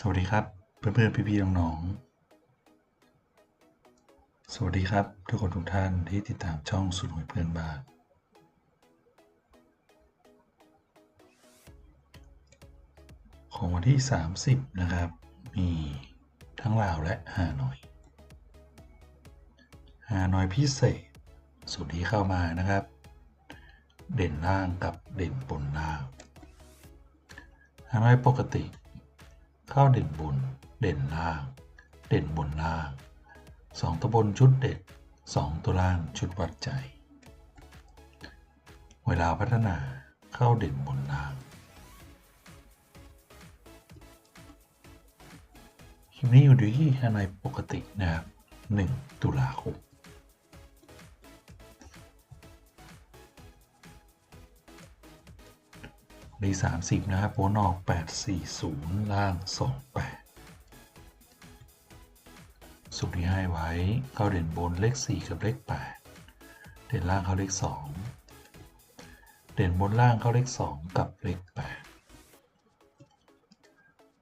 สวัสดีครับ เพื่อนๆพี่ๆน้องๆสวัสดีครับ ทุกคนทุกท่านที่ติดตามช่องสุดหวยเพื่อนบานของวันที่ 30 นะครับ มีทั้งลาวและฮานอยฮานอยพิเศษสูตรที่เข้ามานะครับ เด่นล่างกับเด่นบนล่างฮานอยปกติ ข้าเด่นบน เด่นล่าง เด่นบนล่างสองตัวบนชุดเด็ดสองตัวล่างชุดวัดใจ เวลาพัฒนาเข้าเด่นบนล่างคลิปนี้อยู่ที่ฮานอยปกตินะครับ 1 ตุลาคม ดี30นะครับโวนออก 840 ล่าง 28สุดที่ให้ไว้เข้าเด่นบนเลข 4 กับเลข 8 เด่นล่างเข้าเลข 2 เด่นบนล่างเข้าเลข 2 กับเลข 8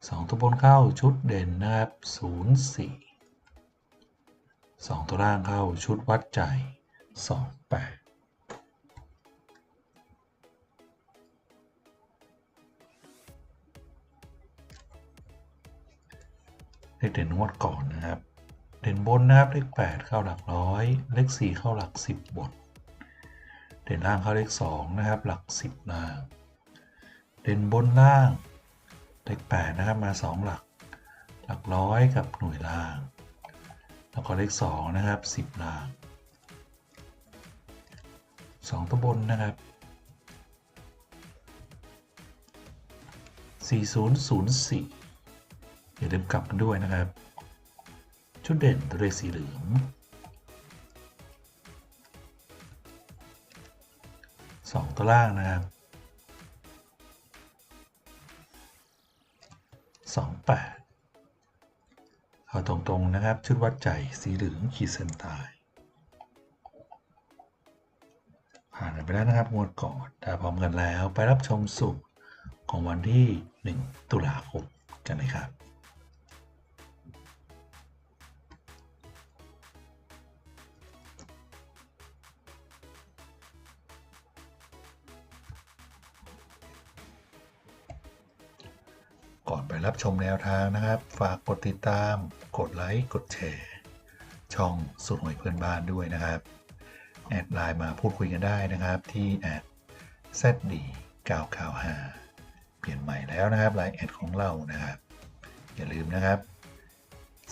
2 ตัวบนเข้าชุดเด่นนะครับ 04 2 ตัวล่างเข้าชุดวัดใจ 28 เลขเด่นงวดก่อนนะครับ เด่นบนนะครับเลข 8 เข้าหลักร้อย เลข 4 เข้าหลัก 10บนเด่นล่างเข้าเลข 2 นะครับ หลัก 10ล่างเด่นบนล่าง เลข 8 นะครับมา 2 หลัก หลักร้อยกับหน่วยล่าง แล้วก็เลข 2 นะครับ 10 ล่าง 2 ตัวบนนะครับ4004 อย่าลืมกลับกันด้วยนะครับ ชุดเด่นตัวเลสีเหลืองสองตัวล่างนะครับสองแปดเอาตรงๆนะครับ ชุดวัดใจสีเหลืองขีดเส้นใต้ผ่านไปแล้วนะครับงวดก่อนถ้าพร้อมกันแล้วไปรับชมสุขของวันที่ 1 ตุลาคมกันเลยครับ ก่อนไปรับชมแนวทางนะครับ ฝากกดติดตาม กดไลค์ กดแชร์ ช่องสุดหวยเพื่อนบ้านด้วยนะครับ แอดไลน์มาพูดคุยกันได้นะครับที่แอด zd 995 เปลี่ยนใหม่แล้วนะครับไลน์แอดของเรานะครับ อย่าลืมนะครับ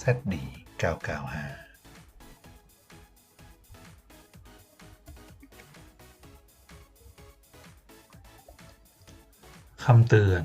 zd 995 คำเตือน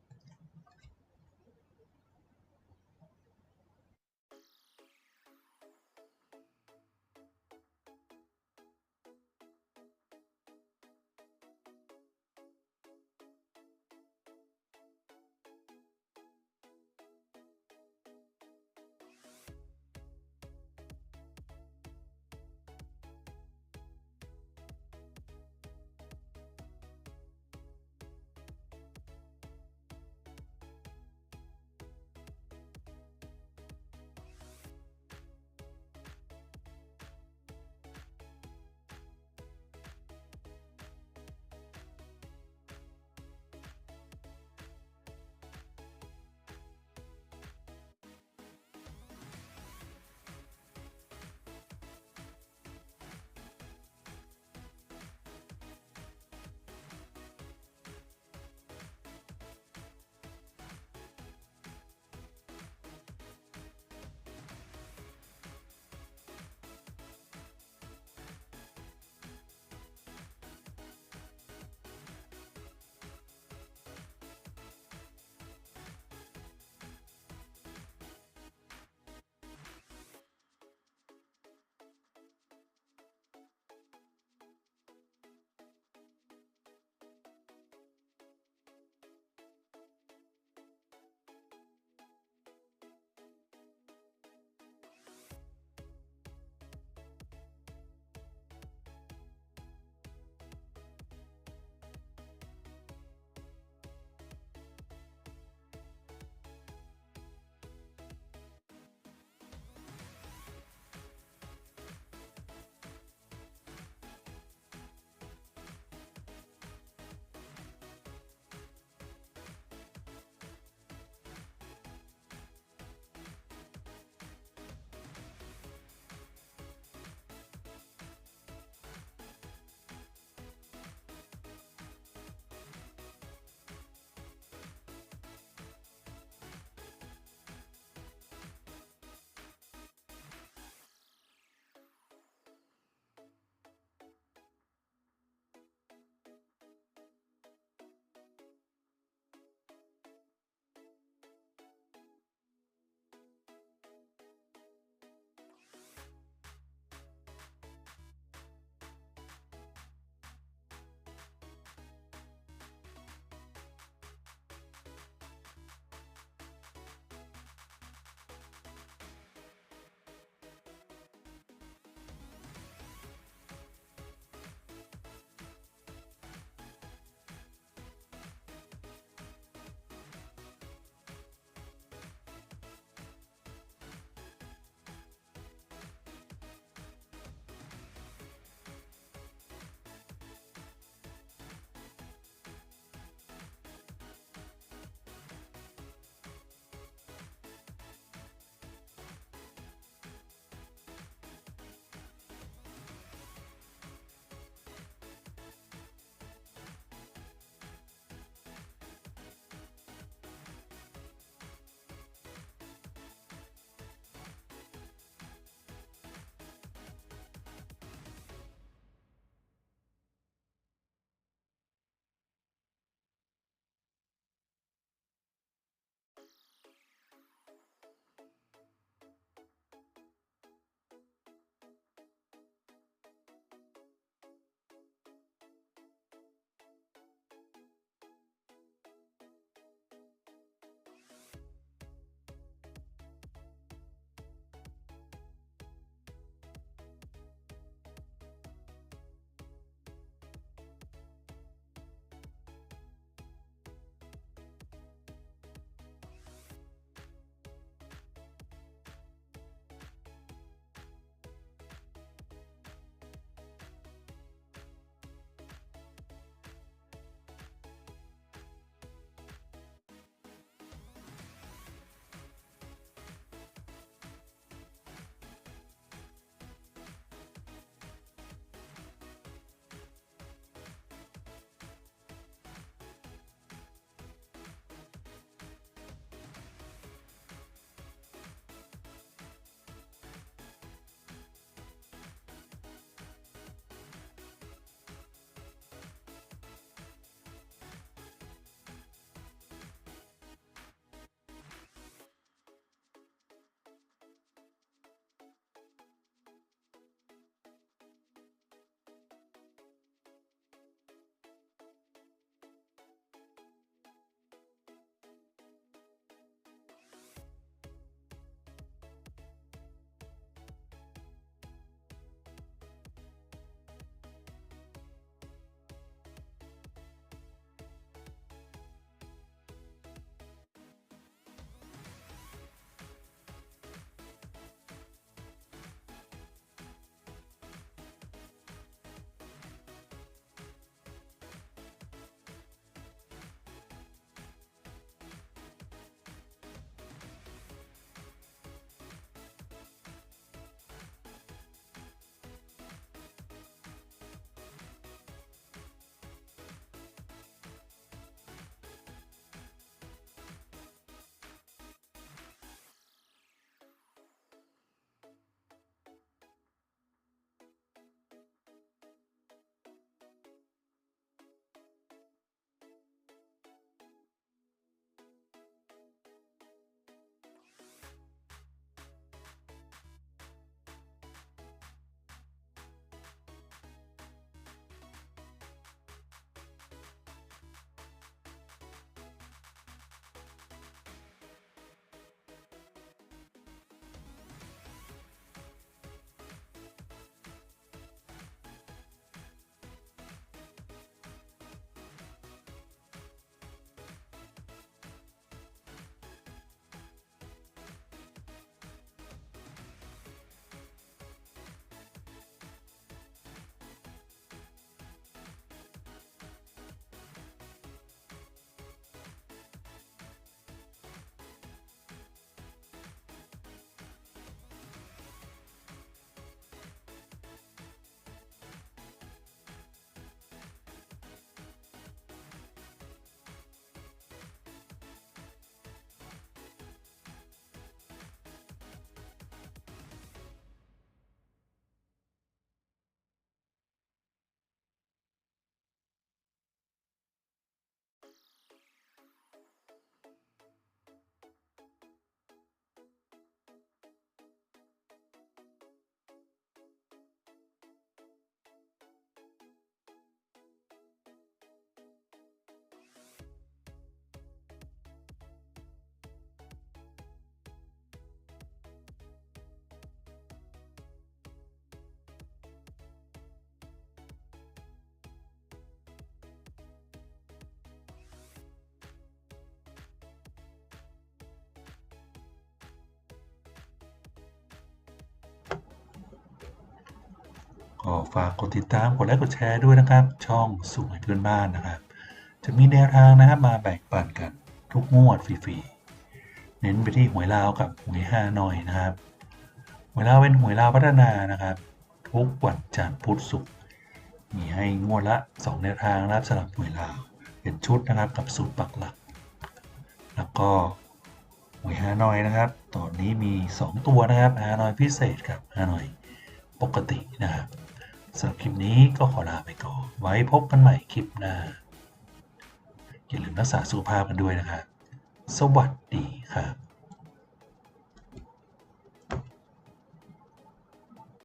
ก็ฝากกดติดตาม กดไลค์กดแชร์ด้วยนะครับ ช่องสูงให้เพื่อนบ้านนะครับ จะมีแนวทางนะครับมาแบ่งปันกันทุกงวดฟรีๆ เน้นไปที่หวยลาวกับหวยห้าหน่อยนะครับหวยลาวเป็นหวยลาวพัฒนานะครับ ทุกวันจันทร์พุธศุกร์มีให้งวดละ2แนวทางนะครับสำหรับหวยลาวเป็นชุดนะครับกับสูตรปักหลัก แล้วก็หวยฮานอยนะครับ ตอนนี้มี 2 ตัวนะครับฮานอยพิเศษกับฮานอยปกตินะครับ สำหรับคลิปนี้ก็ขอลาไปก่อน ไว้พบกันใหม่คลิปหน้า อย่าลืมรักษาสุขภาพกันด้วยนะครับ สวัสดีครับ